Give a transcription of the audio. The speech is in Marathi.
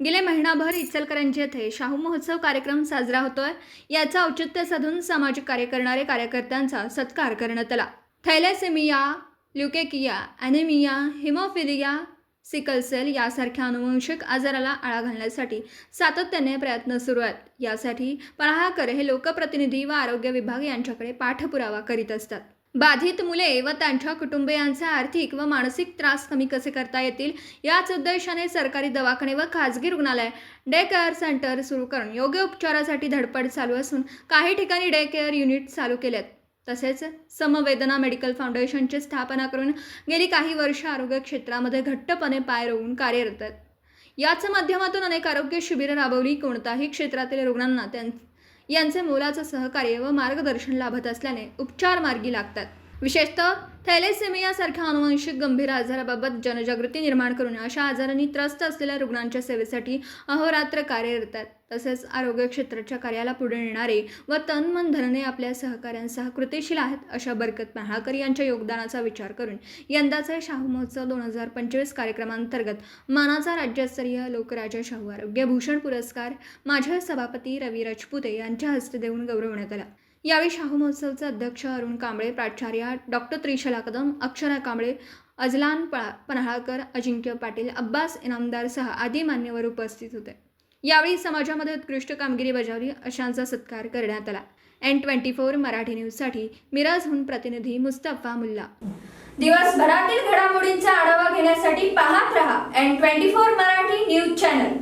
गेले महिनाभर इचलकरंजी येथे शाहू महोत्सव कार्यक्रम साजरा होतोय. याचा औचित्य साधून सामाजिक कार्य करणारे कार्यकर्त्यांचा सत्कार करण्यात आला. Thalassemia leukemia anaemia haemophilia sickle cell यासारख्या अनुवंशिक आजाराला आळा घालण्यासाठी सातत्याने प्रयत्न सुरू आहेत. यासाठी पराहाकर हे लोकप्रतिनिधी व आरोग्य विभाग यांच्याकडे पाठपुरावा करीत असतात. बाधित मुले व त्यांच्या कुटुंबियांचा आर्थिक व मानसिक त्रास कमी कसे करता येतील याच उद्देशाने सरकारी दवाखाने व खाजगी रुग्णालय डे केअर सेंटर सुरू करून योग्य उपचारासाठी धडपड चालू असून काही ठिकाणी डे केअर युनिट चालू केल्यात तसेच समवेदना मेडिकल फाउंडेशनची स्थापना करून गेली काही वर्ष आरोग्य क्षेत्रामध्ये घट्टपणे पाय रोवून कार्यरत आहेत. याच माध्यमातून अनेक आरोग्य शिबिरं राबवली. कोणताही क्षेत्रातील रुग्णांना त्यां यांचे मोलाचं सहकार्य व मार्गदर्शन लाभत असल्याने उपचार मार्गी लागतात. विशेषतः थॅलेसेमियासारख्या अनुवंशिक गंभीर आजाराबाबत जनजागृती निर्माण करून अशा आजारांनी त्रस्त असलेल्या रुग्णांच्या सेवेसाठी अहोरात्र कार्यरत आहेत तसेच आरोग्य क्षेत्राच्या कार्याला पुढे नेणारे व तन मन धनने आपल्या सहकाऱ्यांसह कृतीशील आहेत अशा बरकत महाळकर यांच्या योगदानाचा विचार करून यंदाचे शाहू महोत्सव दोन हजार पंचवीस कार्यक्रमांतर्गत मानाचा राज्यस्तरीय लोकराजा शाहू आरोग्य भूषण पुरस्कार माझे सभापती रवी राजपुते यांच्या हस्ते देऊन गौरवण्यात आला. यावेळी शाहू महोत्सवचे अध्यक्ष अरुण कांबळे प्राचार्य डॉक्टर त्रिशला कदम अक्षरा कांबळे अजलान पळा पन्हाळकर अजिंक्य पाटील अब्बास इनामदारसह आदी मान्यवर उपस्थित होते. यावेळी समाजामध्ये उत्कृष्ट कामगिरी बजावली अशांचा सत्कार करण्यात आला. एन ट्वेंटी फोर मराठी न्यूजसाठी मिराजहून प्रतिनिधी मुस्तफा मुल्ला. दिवसभरातील घडामोडींचा आढावा घेण्यासाठी पाहत रहा N twenty four Marathi news channel.